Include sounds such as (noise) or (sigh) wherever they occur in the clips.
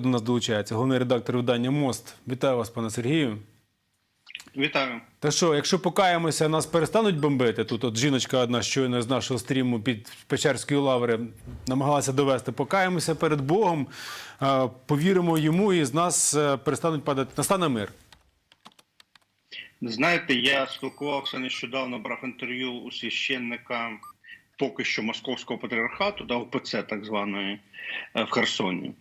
До нас долучається головний редактор видання Мост. Вітаю вас, пане Сергію. Вітаю. Та що, якщо покаємося, нас перестануть бомбити? Тут от жіночка одна щойно з нашого стріму під Печерської лаври намагалася довести. Покаємося перед Богом, повіримо йому, і з нас е, перестануть падати. Настане мир. Знаєте, я спілкувався нещодавно, брав інтерв'ю у священника поки що московського патріархату, да, УПЦ так званої е, в Херсоні.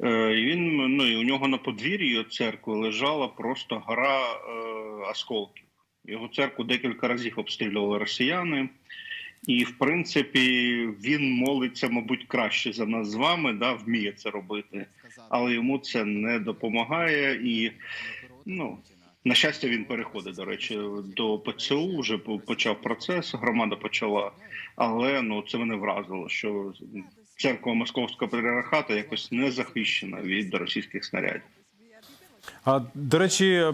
Е, І він ну і у нього на подвір'ї церкви лежала просто гора е, осколків. Його церкву декілька разів обстрілювали росіяни. І, в принципі, він молиться, мабуть, краще за нас з вами, да, вміє це робити, але йому це не допомагає. І ну, на щастя, він переходить, до речі, до ПЦУ, вже почав процес, громада почала. Але ну це мене вразило, що церква московського патріархату якось не захищена від російських снарядів. А до речі,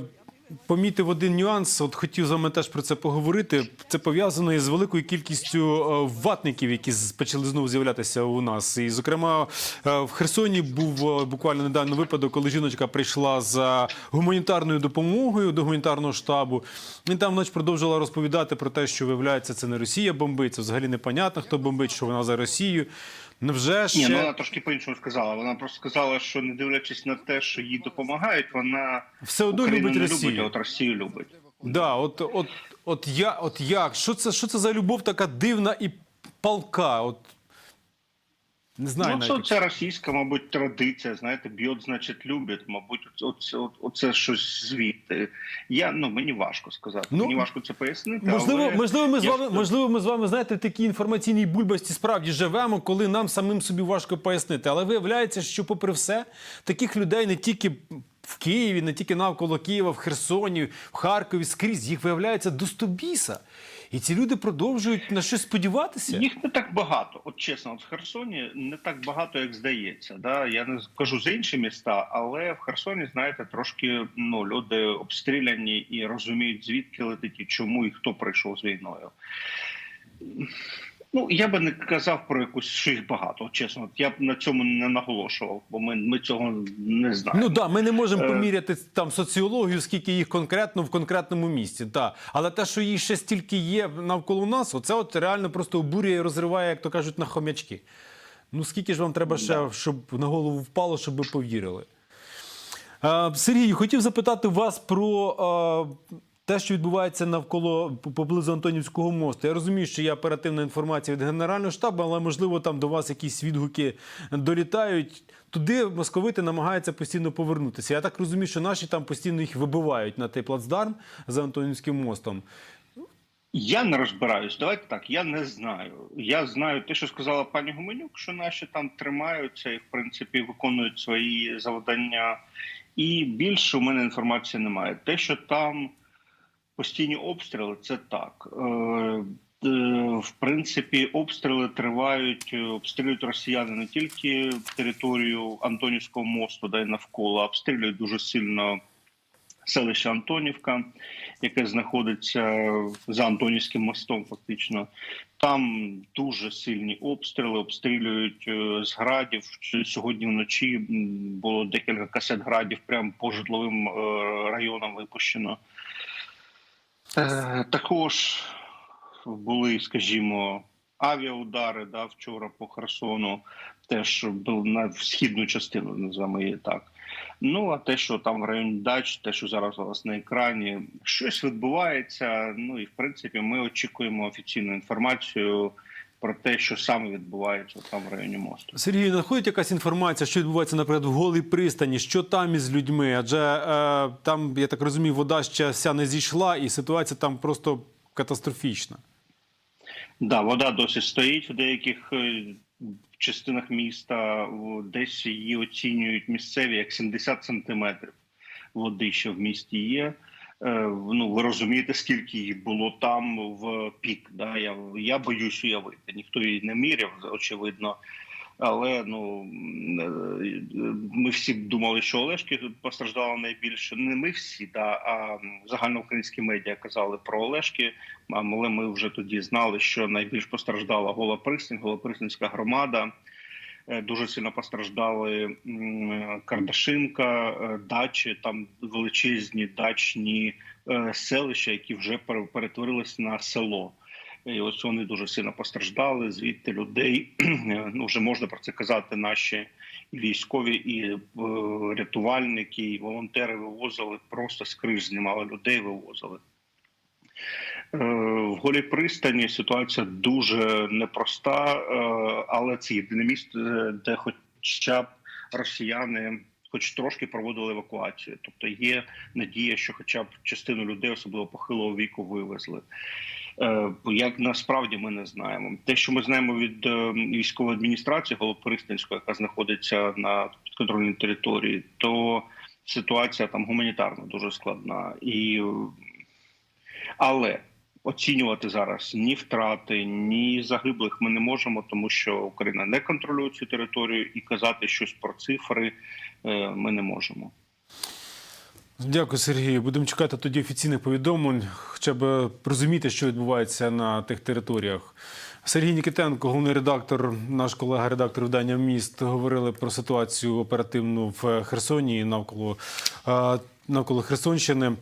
помітив один нюанс. От хотів з вами теж про це поговорити. Це пов'язано із великою кількістю е, ватників, які почали знову з'являтися у нас. І, зокрема, е, в Херсоні був е, буквально недавно випадок, коли жіночка прийшла за гуманітарною допомогою до гуманітарного штабу. І там вночі продовжила розповідати про те, що виявляється, це не Росія бомбить, це взагалі непонятно, хто бомбить, що вона за Росію. Невже ще Ні, ну вона трошки по-іншому сказала. Вона просто сказала, що не дивлячись на те, що їй допомагають, вона все одно любить не Росію? от Росію любить. Да, от, от, от, я, от як? Що це, що це за любов така дивна і палка? От, не знаю Ну, це, навіть. це російська, мабуть, традиція. Знаєте, б'ють, значить, любить. Мабуть, оце, оце, оце щось звідти. Я ну мені важко сказати. Ну, мені важко це пояснити. Можливо, але можливо, ми з вами, ж- можливо, ми з вами знаєте, в такій інформаційній бульбасті справді живемо, коли нам самим собі важко пояснити. Але виявляється, що, попри все, таких людей не тільки в Києві, не тільки навколо Києва, в Херсоні, в Харкові, скрізь їх виявляється до стобіса. І ці люди продовжують на щось сподіватися. Їх не так багато. От чесно, от в Херсоні не так багато, як здається. Да? Я не кажу за інші міста, але в Херсоні, знаєте, трошки ну, люди обстріляні і розуміють, звідки летить і чому і хто прийшов з війною. Ну, я би не казав про якусь, що їх багато. Чесно, я б на цьому не наголошував, бо ми, ми цього не знаємо. Ну да, ми не можемо Е. поміряти там соціологію, скільки їх конкретно в конкретному місці. Да. Але те, що їх ще стільки є навколо нас, оце от реально просто обурює і розриває, як то кажуть, на хомячки. Ну скільки ж вам треба ще, щоб на голову впало, щоб ви повірили? Е, Сергію, хотів запитати вас про е, те, що відбувається навколо поблизу Антонівського мосту. Я розумію, що є оперативна інформація від Генерального штабу, але можливо там до вас якісь відгуки долітають. Туди московити намагаються постійно повернутися. Я так розумію, що наші там постійно їх вибивають на той плацдарм за Антонівським мостом. Я не розбираюсь. Давайте так. Я не знаю. Я знаю те, що сказала пані Гуменюк, що наші там тримаються і в принципі виконують свої завдання. І більше у мене інформації немає. Те, що там постійні обстріли, це так. Е, е, В принципі, обстріли тривають, е, обстрілюють росіяни не тільки територію Антонівського мосту, да й навколо, обстрілюють дуже сильно селище Антонівка, яке знаходиться за Антонівським мостом, фактично. Там дуже сильні обстріли, обстрілюють з градів. Сьогодні вночі було декілька касет градів прямо по житловим районам випущено. Е, Також були, скажімо, авіаудари да, вчора по Херсону, теж був на східну частину, називаємо її так. Ну, а те, що там в районі дач, те, що зараз у вас на екрані, щось відбувається. Ну і в принципі, ми очікуємо офіційну інформацію про те, що саме відбувається там в районі мосту. Сергію, надходить якась інформація, що відбувається, наприклад, в голій пристані, що там із людьми? Адже е, там, я так розумію, вода ще вся не зійшла, і ситуація там просто катастрофічна. Да, вода досі стоїть в деяких е, частинах міста. Десь її оцінюють місцеві як 70 сантиметрів води, що в місті є. Е, Ну, ви розумієте, скільки їх було там в пік. Да? Я, я боюсь уявити. Ніхто її не міряв, очевидно. Але ну е, ми всі думали, що Олешки постраждали найбільше. Не ми всі, да, а загальноукраїнські медіа казали про Олешки. Але ми вже тоді знали, що найбільш постраждала Гола Пристань, Голопристанська громада. Е, Дуже сильно постраждали Кардашинка, е, дачі, там величезні дачні е, селища, які вже пере- перетворились на село. І ось вони дуже сильно постраждали. Звідти людей (clears throat) ну вже можна про це казати. Наші військові, і рятувальники, і волонтери вивозили просто з криш, знімали людей, вивозили. Е, В голій пристані ситуація дуже непроста, е, але це єдине місце, де хоча б росіяни, хоч трошки проводили евакуацію. Тобто є надія, що хоча б частину людей, особливо похилого віку, вивезли. Е, Як насправді ми не знаємо. Те, що ми знаємо від військової адміністрації Голопристанської, яка знаходиться на підконтрольній території, то ситуація там гуманітарна дуже складна і. Але оцінювати зараз ні втрати, ні загиблих ми не можемо, тому що Україна не контролює цю територію, і казати щось про цифри е, ми не можемо. Дякую, Сергію. Будемо чекати тоді офіційних повідомлень, хоча б розуміти, що відбувається на тих територіях. Сергій Нікітенко, головний редактор, наш колега-редактор видання міст, говорили про ситуацію оперативну в Херсоні і навколо, е, навколо Херсонщини.